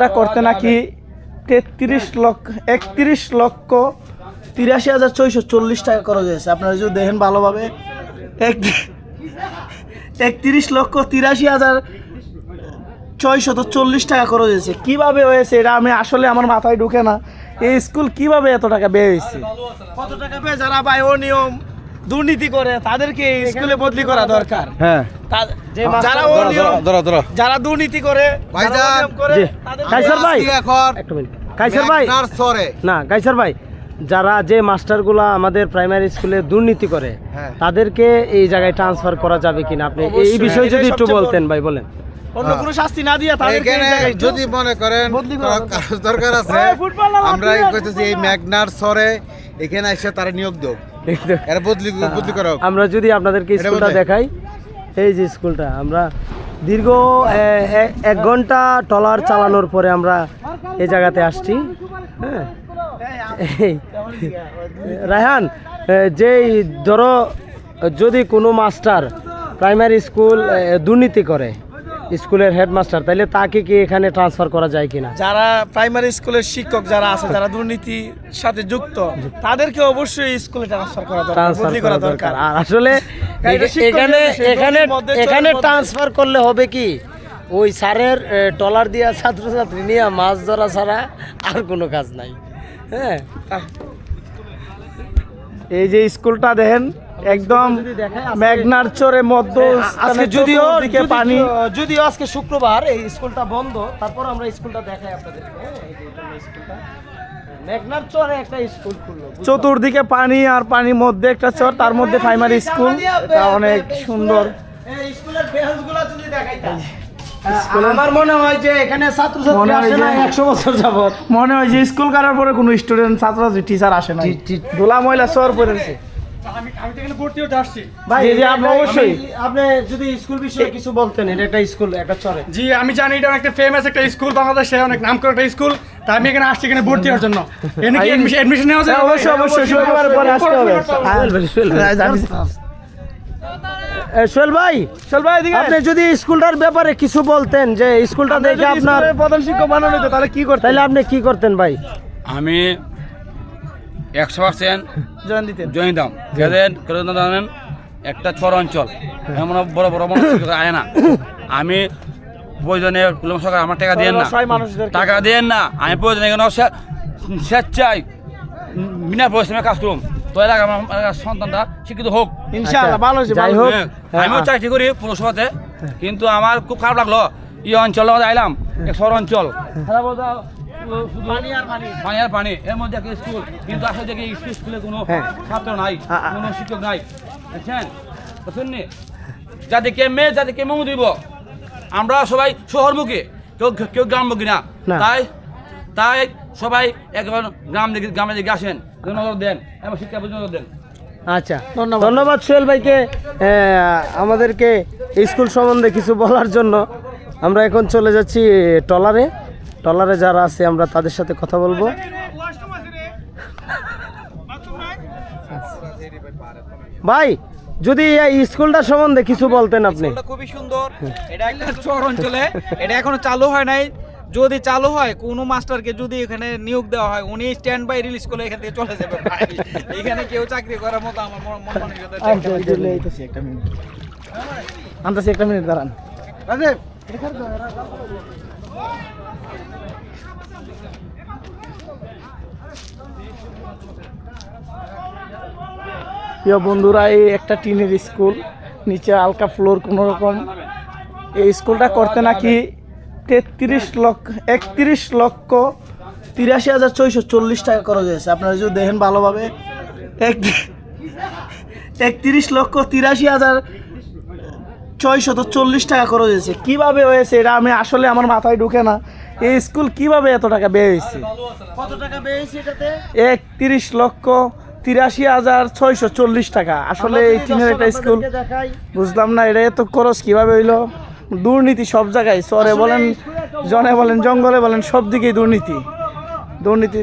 স্কুলটা করতে নাকি তেত্রিশ লক্ষ, একত্রিশ লক্ষ তিরাশি হাজার ছয়শো চল্লিশ টাকা খরচ হয়েছে। আপনারা যদি দেখেন ভালোভাবে, এক একত্রিশ লক্ষ তিরাশি হাজার ছয়শত চল্লিশ টাকা খরচ হয়েছে। কীভাবে হয়েছে এটা আমি আসলে আমার মাথায় ঢুকে না। এই স্কুল কীভাবে এত টাকা ব্যয় হয়েছে? কত টাকা ব্যয়? যারা পায় অনিয়ম দুর্নীতি করে তাদেরকে এই স্কুলে বদলি করা দরকার। হ্যাঁ। যারা ধরো ধরো যারা দুর্নীতি করে ভাইজান, অনিয়ম করে জি। তাদেরকে- কাইসার ভাই। একটা মিনিট। কাইসার ভাই। না কাইসার ভাই যারা যে মাস্টারগুলা আমাদের প্রাইমারি স্কুলে দুর্নীতি করে হ্যাঁ। তাদেরকে এই জায়গায় ট্রান্সফার করা যাবে কিনা? আপনি এই বিষয়ে যদি একটু বলতেন ভাই বলেন। অন্য কোনো শাস্তি না দিয়ে তাদেরকে যদি মনে করেন দরকার। আছে আমরা কইতেছি এই মেঘনার সরে এখানে এসে তারা নিয়োগ দেব। হোক। আমরা যদি আপনাদেরকে স্কুলটা দেখাই এই যে স্কুলটা আমরা দীর্ঘ এক ঘণ্টা টলার চালানোর পরে আমরা এই জায়গাতে আসছি হ্যাঁ রায়হান যেই ধরো যদি কোনো মাস্টার প্রাইমারি স্কুল দুর্নীতি করে স্কুলের হেডমাস্টার তাহলে তাকে কি এখানে ট্রান্সফার করা যায় কিনা? যারা প্রাইমারি স্কুলের শিক্ষক যারা আছে যারা দুর্নীতির সাথে যুক্ত তাদেরকে অবশ্যই স্কুলে ট্রান্সফার করা দরকার বদলি করা করা দরকার। আর আসলে এখানে এখানে এখানে ট্রান্সফার করলে হবে কি? ওই স্যারের টলার দিয়া ছাত্রছাত্রী নিয়ে মাছ ধরা ছাড়া আর কোনো কাজ নাই। হ্যাঁ? এই যে স্কুলটা দেখেন একদম মেঘনার চরে মধ্য আজকে যদিও দিকে পানি। যদিও আজকে শুক্রবার এই স্কুলটা বন্ধ তারপর আমরা স্কুলটা দেখাই আপনাদেরকে। হ্যাঁ, স্কুলটা। চতুর্দিকে পানি আর পানির মধ্যে একটা চর তার মধ্যে প্রাইমারি স্কুল এটা অনেক সুন্দর। এই স্কুলের বেঞ্চগুলো যদি দেখাইতাম আমার মনে হয় যে এখানে ছাত্রছাত্রী হয় আসে না একশো বছর যাবত মনে হয় যে স্কুল করার পরে কোনো স্টুডেন্ট ছাত্র টিচার আসে না। দোলা ময়লা চর পড়েছে। ভাই জি, জি, আপনি অবশ্যই। আপনি- আপনি যদি স্কুল বিষয়ে কিছু বলতেন এটা একটা স্কুল একটা চরে। জি আমি জানি এটা একটা ফেমাস একটা স্কুল বাংলাদেশে অনেক নাম করা একটা স্কুল তা আমি এখানে আসছি এখানে ভর্তি হওয়ার জন্য। এখানে কি অ্যাডমিশন নেওয়া যায়? অবশ্যই অবশ্যই শুক্রবার পরে আসতে হবে। সোহেল ভাই, সোহেল ভাই। এ, সোহেল ভাই চল ভাই এদিকে আপনি যদি স্কুলটার ব্যাপারে কিছু বলতেন যে স্কুলটা দেখে আপনার প্রধান শিক্ষক বানানো হতো তাহলে কি করতেন? তাহলে আপনি কি করতেন ভাই? আমি একশো পার্সেন্ট জয়েন দিতেন। জয়েন দাম যাদের জানেন একটা চর অঞ্চল এমন বড় বড় মানুষ আয় না। আমি প্রয়োজনে সরকার আমার টাকা দেন না। টাকা দেন না। আমি প্রয়োজনে কেন স্বেচ্ছায় বিনা পরিশ্রমে কাজ করুন তো এলাকা আমার সন্তানরা শিক্ষিত হোক। ইনশাআল্লাহ ভালো যাই হোক। হ্যাঁ, হ্যাঁ, আমিও চাকরি করি পৌরসভাতে কিন্তু আমার খুব খারাপ লাগল। এই অঞ্চলে মধ্যে আইলাম এক শহর অঞ্চল। খারাপ বলতে, ও, পানি আর পানি। এর মধ্যে একটা স্কুল। কিন্তু আসলে দেখি স্কুল স্কুলে কোনো হ্যাঁ। ছাত্র নাই কোনো শিক্ষক নাই। বুঝছেন? বুঝছেন নি? যাদেরকে মেয়ে যাদেরকে মেমু দিব আমরা সবাই শহরমুখী। কেউ কেউ গ্রামমুখী না। না। তাই তাই সবাই একবার গ্রাম দিকে গ্রামের দিকে আসেন নজর দেন এবং শিক্ষা নজর দেন। আচ্ছা। ধন্যবাদ। ধন্যবাদ সোহেল ভাইকে। আমাদেরকে স্কুল সম্বন্ধে কিছু বলার জন্য। আমরা এখন চলে যাচ্ছি টলারে। টলারে যারা আছে আমরা তাদের সাথে কথা বলব। ভাই যদি এই স্কুলটা সম্বন্ধে কিছু বলতেন আপনি। খুবই সুন্দর। এটা একটা চর অঞ্চলে। এটা এখনও চালু হয় নাই। যদি চালু হয় কোনো মাস্টারকে যদি এখানে নিয়োগ দেওয়া হয় উনি স্ট্যান্ড বাই রিলিজ করে এখান থেকে চলে যাবে ভাই। এখানে কেউ চাকরি করার মতো আমার মন মন মানসিকতা আচ্ছা, একটু লইতেছি একটা মিনিট। আনতেছি একটা মিনিট দাঁড়ান। প্রিয় বন্ধুরা, এই একটা টিনের স্কুল, নিচে হালকা ফ্লোর কোনো রকম। এই স্কুলটা করতে নাকি তেত্রিশ লক্ষ, একত্রিশ লক্ষ তিরাশি হাজার ছয়শো চল্লিশ টাকা খরচ হয়েছে। আপনারা যদি দেখেন ভালোভাবে, এক একত্রিশ লক্ষ তিরাশি হাজার ছয়শত চল্লিশ টাকা খরচ হয়েছে। কীভাবে হয়েছে এটা আমি আসলে আমার মাথায় ঢুকে না। এই স্কুল কীভাবে এত টাকা ব্যয় হয়েছে? কত টাকা বেশি এটাতে? একত্রিশ লক্ষ তিরাশি হাজার ছয়শো চল্লিশ টাকা। আসলে এই টিনের একটা স্কুল। বুঝলাম না এটা এত খরচ কীভাবে হইল? দুর্নীতি সব জায়গায়। চরে বলেন জনে বলেন জঙ্গলে বলেন সব দিকেই দুর্নীতি। দুর্নীতি।